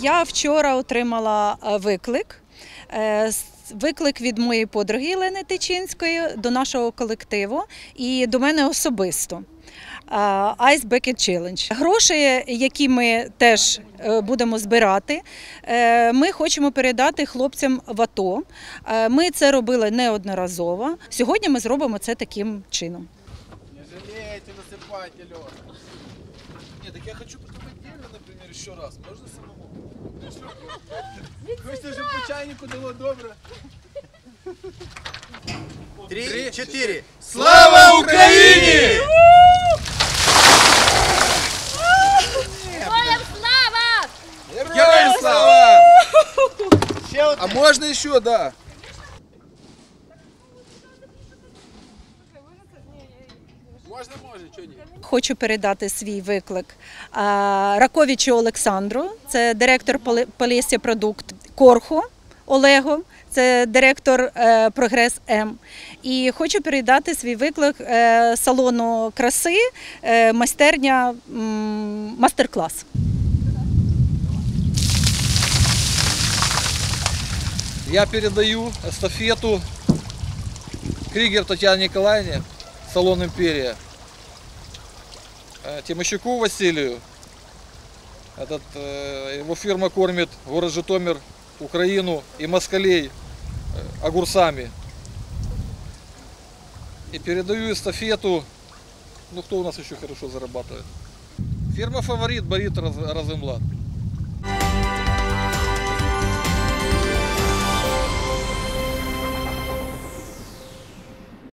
Я вчора отримала е, виклик. Е, Виклик від моєї подруги Єлени Тичинської до нашого колективу і до мене особисто. Е, Ice Bucket Challenge. Гроші, які ми теж будемо збирати, ми хочемо передати хлопцям в АТО. Ми це робили неодноразово. Сьогодні ми зробимо це таким чином. Не жалейте, насыпайте лед. Нет, так я хочу отдельно, например, еще раз. Можно самому? Костя же по чайнику дало добре. Три, четыре. Слава Україні! Героям слава! Героям слава! А можно еще, да? Можно, можно, что нет. Хочу передати свій виклик а, Раковичу Олександру, це директор Полісся Продукт Корху Олегу, це директор е, Прогрес М. І хочу передати свій виклик е, салону краси, е, майстерня мастер-клас. Я передаю эстафету Кригер Татьяне Николаевне, салон «Империя», Э, Тимощуку Василию. Этот, э, его фирма кормит город Житомир, Украину и москалей э, огурцами. И передаю эстафету, ну кто у нас еще хорошо зарабатывает? Фирма «Фаворит» Борит Раз- Разымлад.